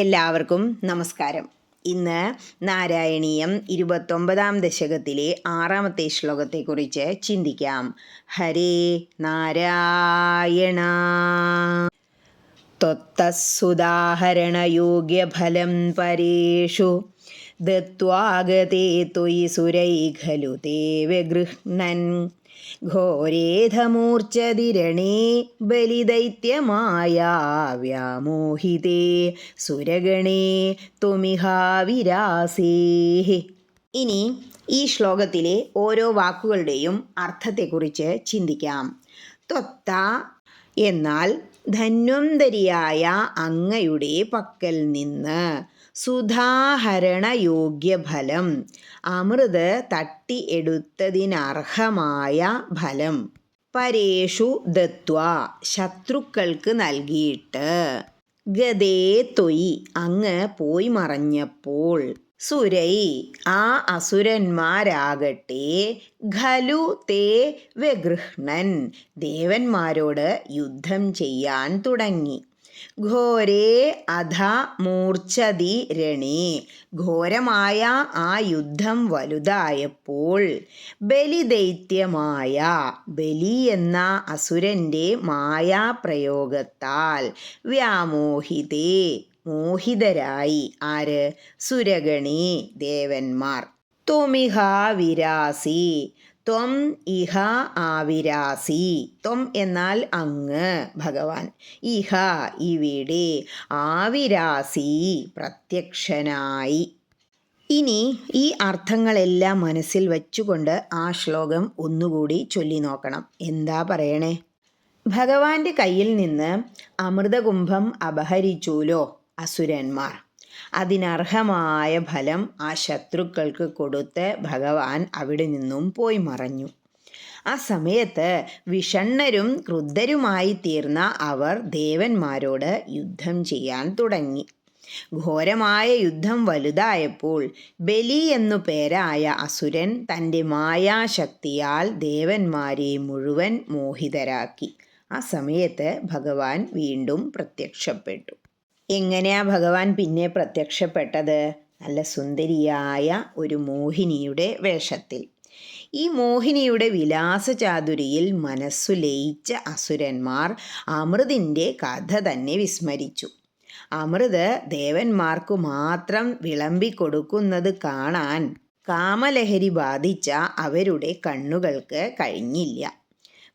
എല്ലാവർക്കും നമസ്കാരം. ഇന്ന് നാരായണീയം ഇരുപത്തൊമ്പതാം ദശകത്തിലെ ആറാമത്തെ ശ്ലോകത്തെക്കുറിച്ച് ചിന്തിക്കാം. ഹരേ നാരായണ. ത്വത്തസ്സുദാഹരണയോഗ്യഫലം പരേഷു. ദത്വാഗതേ ത്വയി സുരൈ ഖലു ദേവഗൃഹ്ണൻ ഘോരേധമൂർച്ചതിരണേ ഘോരേധമൂർച്ഛതിരണേ ബലിദൈത്യമായ വ്യാമോഹിതേ സുരഗണേ തുമിഹാവിരാസേ ഇനി ഈ ശ്ലോകത്തിലെ ഓരോ വാക്കുകളുടെയും അർത്ഥത്തെക്കുറിച്ച് ചിന്തിക്കാം. ത്വത്ത എന്നാൽ ധന്വന്തരിയായ അങ്ങയുടെ പക്കൽ നിന്ന് സുധാഹരണയോഗ്യ ഫലം അമൃത് തട്ടിയെടുത്തതിനർഹമായ ഫലം. പരേഷു ദത്വ ശത്രുക്കൾക്ക് നൽകിയിട്ട് ഗതേ തൊയ് അങ്ങ് പോയി മറഞ്ഞപ്പോൾ സുരൈ ആ അസുരന്മാരാകട്ടെ ഖലു തേ വ്യഗൃഹ്ണൻ. ദേവന്മാരോട് യുദ്ധം ചെയ്യാൻ തുടങ്ങി. ഘോരേ അധ മൂർച്ഛതി രണേ. ഘോരമായ ആ യുദ്ധം വലുതായപ്പോൾ ബലിദൈത്യമായ ബലി എന്ന അസുരന്റെ മായാപ്രയോഗത്താൽ വ്യാമോഹിതേ. മോഹിതരായി. ആര്? സുരഗണി ദേവന്മാർ. ത്വമിഹ വിരാസി. ത്വം ഇഹ ആവിരാസി. ത്വം എന്നാൽ അങ്ങ് ഭഗവാൻ. ഇഹ ഇവിടെ ആവിരാസി പ്രത്യക്ഷനായി. ഇനി ഈ അർത്ഥങ്ങളെല്ലാം മനസ്സിൽ വച്ചുകൊണ്ട് ആ ശ്ലോകം ഒന്നുകൂടി ചൊല്ലി നോക്കണം. എന്താ പറയണേ? ഭഗവാന്റെ കയ്യിൽ നിന്ന് അമൃതകുംഭം അപഹരിച്ചൂലോ? അസുരന്മാർ. അതിനർഹമായ ഫലം ആ ശത്രുക്കൾക്ക് കൊടുത്ത് ഭഗവാൻ അവിടെ നിന്നും പോയി മറഞ്ഞു. ആ സമയത്ത് വിഷണ്ണരും ക്രുദ്ധരുമായി തീർന്ന അവർ ദേവന്മാരോട് യുദ്ധം ചെയ്യാൻ തുടങ്ങി. ഘോരമായ യുദ്ധം വലുതായപ്പോൾ ബലി എന്നു പേരായ അസുരൻ തന്റെ മായാശക്തിയാൽ ദേവന്മാരെ മുഴുവൻ മോഹിതരാക്കി. ആ സമയത്ത് ഭഗവാൻ വീണ്ടും പ്രത്യക്ഷപ്പെട്ടു. എങ്ങനെയാ ഭഗവാൻ പിന്നെ പ്രത്യക്ഷപ്പെട്ടത്? നല്ല സുന്ദരിയായ ഒരു മോഹിനിയുടെ വേഷത്തിൽ. ഈ മോഹിനിയുടെ വിലാസ ചാതുരിയിൽ മനസ്സു ലയിച്ച അസുരന്മാർ അമൃതിന്റെ കഥ തന്നെ വിസ്മരിച്ചു. അമൃത് ദേവന്മാർക്കു മാത്രം വിളമ്പിക്കൊടുക്കുന്നത് കാണാൻ കാമലഹരി ബാധിച്ച അവരുടെ കണ്ണുകൾക്ക് കഴിഞ്ഞില്ല.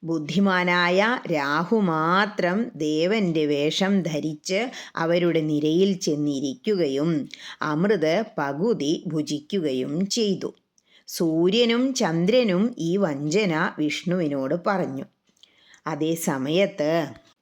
ബുദ്ധിമാനായ രാഹു മാത്രം ദേവന്റെ വേഷം ധരിച്ച് അവരുടെ നിരയിൽ ചെന്നിരിക്കുകയും അമൃത് പകുതി ഭുജിക്കുകയും ചെയ്തു. സൂര്യനും ചന്ദ്രനും ഈ വഞ്ചന വിഷ്ണുവിനോട് പറഞ്ഞു. അതേ സമയത്ത്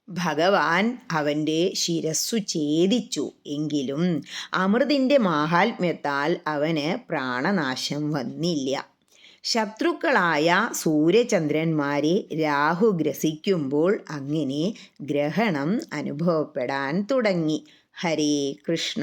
ഭഗവാൻ അവന്റെ ശിരസ്സു ഛേദിച്ചു എങ്കിലും അമൃതിന്റെ മാഹാത്മ്യത്താൽ അവന് പ്രാണനാശം വന്നില്ല. ശത്രുക്കളായ സൂര്യചന്ദ്രന്മാരെ രാഹു ഗ്രസിക്കുമ്പോൾ അങ്ങനെ ഗ്രഹണം അനുഭവപ്പെടാൻ തുടങ്ങി. ഹരേ കൃഷ്ണ.